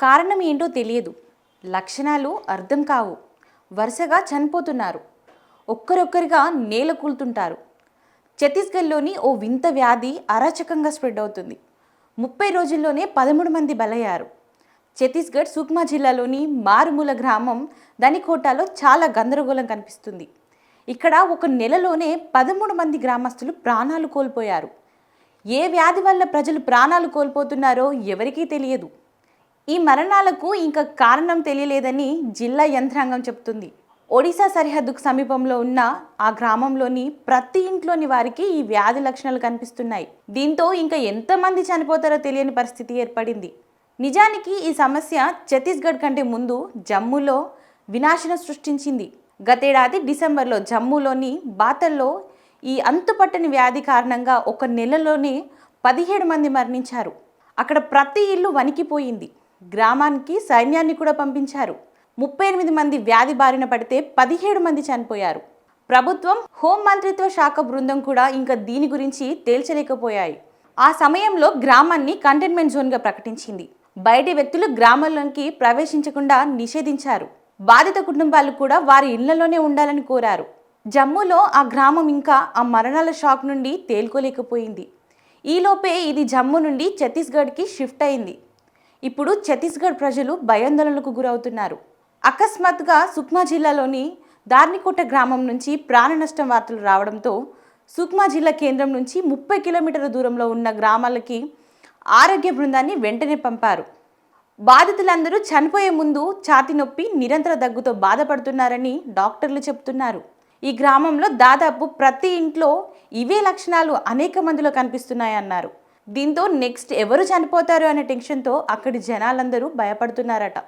కారణం ఏంటో తెలియదు. లక్షణాలు అర్థం కావు. వరుసగా చనిపోతున్నారు. ఒక్కరొక్కరిగా నేల కూలుతుంటారు. ఛత్తీస్గఢ్లోని ఓ వింత వ్యాధి అరాచకంగా స్ప్రెడ్ అవుతుంది. ముప్పై రోజుల్లోనే పదమూడు మంది బలయ్యారు. ఛత్తీస్గఢ్ సుక్మా జిల్లాలోని మారుమూల గ్రామం దనికోటాలో చాలా గందరగోళం కనిపిస్తుంది. ఇక్కడ ఒక నెలలోనే పదమూడు మంది గ్రామస్తులు ప్రాణాలు కోల్పోయారు. ఏ వ్యాధి వల్ల ప్రజలు ప్రాణాలు కోల్పోతున్నారో ఎవరికీ తెలియదు. ఈ మరణాలకు ఇంకా కారణం తెలియలేదని జిల్లా యంత్రాంగం చెబుతుంది ఒడిశా సరిహద్దుకు సమీపంలో ఉన్న ఆ గ్రామంలోని ప్రతి ఇంట్లోని వారికి ఈ వ్యాధి లక్షణాలు కనిపిస్తున్నాయి. దీంతో ఇంకా ఎంతమంది చనిపోతారో తెలియని పరిస్థితి ఏర్పడింది. నిజానికి ఈ సమస్య ఛత్తీస్గఢ్ కంటే ముందు జమ్మూలో వినాశనం సృష్టించింది. గతేడాది డిసెంబర్లో జమ్మూలోని బాతల్లో ఈ అంతుపట్టని వ్యాధి కారణంగా ఒక నెలలోనే పదిహేడు మంది మరణించారు. అక్కడ ప్రతి ఇల్లు వణికిపోయింది. గ్రామానికి సైన్యాన్ని కూడా పంపించారు. ముప్పై ఎనిమిది మంది వ్యాధి బారిన పడితే పదిహేడు మంది చనిపోయారు. ప్రభుత్వం హోం మంత్రిత్వ శాఖ బృందం కూడా ఇంకా దీని గురించి తేల్చలేకపోయాయి. ఆ సమయంలో గ్రామాన్ని కంటైన్మెంట్ జోన్గా ప్రకటించింది. బయటి వ్యక్తులు గ్రామంలోకి ప్రవేశించకుండా నిషేధించారు. బాధిత కుటుంబాలు కూడా వారి ఇళ్ళలోనే ఉండాలని కోరారు. జమ్మూలో ఆ గ్రామం ఇంకా ఆ మరణాల షాక్ నుండి తేలుకోలేకపోయింది. ఈలోపే ఇది జమ్మూ నుండి ఛత్తీస్గఢ్కి షిఫ్ట్ అయింది. ఇప్పుడు ఛత్తీస్గఢ్ ప్రజలు భయాందోళనకు గురవుతున్నారు. అకస్మాత్తుగా సుక్మా జిల్లాలోని దార్నికోట గ్రామం నుంచి ప్రాణ నష్టం వార్తలు రావడంతో సుక్మా జిల్లా కేంద్రం నుంచి ముప్పై కిలోమీటర్ల దూరంలో ఉన్న గ్రామాలకి ఆరోగ్య బృందాన్ని వెంటనే పంపారు. బాధితులందరూ చనిపోయే ముందు ఛాతి నొప్పి నిరంతర దగ్గుతో బాధపడుతున్నారని డాక్టర్లు చెప్తున్నారు ఈ గ్రామంలో దాదాపు ప్రతి ఇంట్లో ఇవే లక్షణాలు అనేక మందిలో కనిపిస్తున్నాయన్నారు. దీంతో నెక్స్ట్ ఎవరు చనిపోతారు అనే టెన్షన్తో అక్కడి జనాలందరూ భయపడుతున్నారట.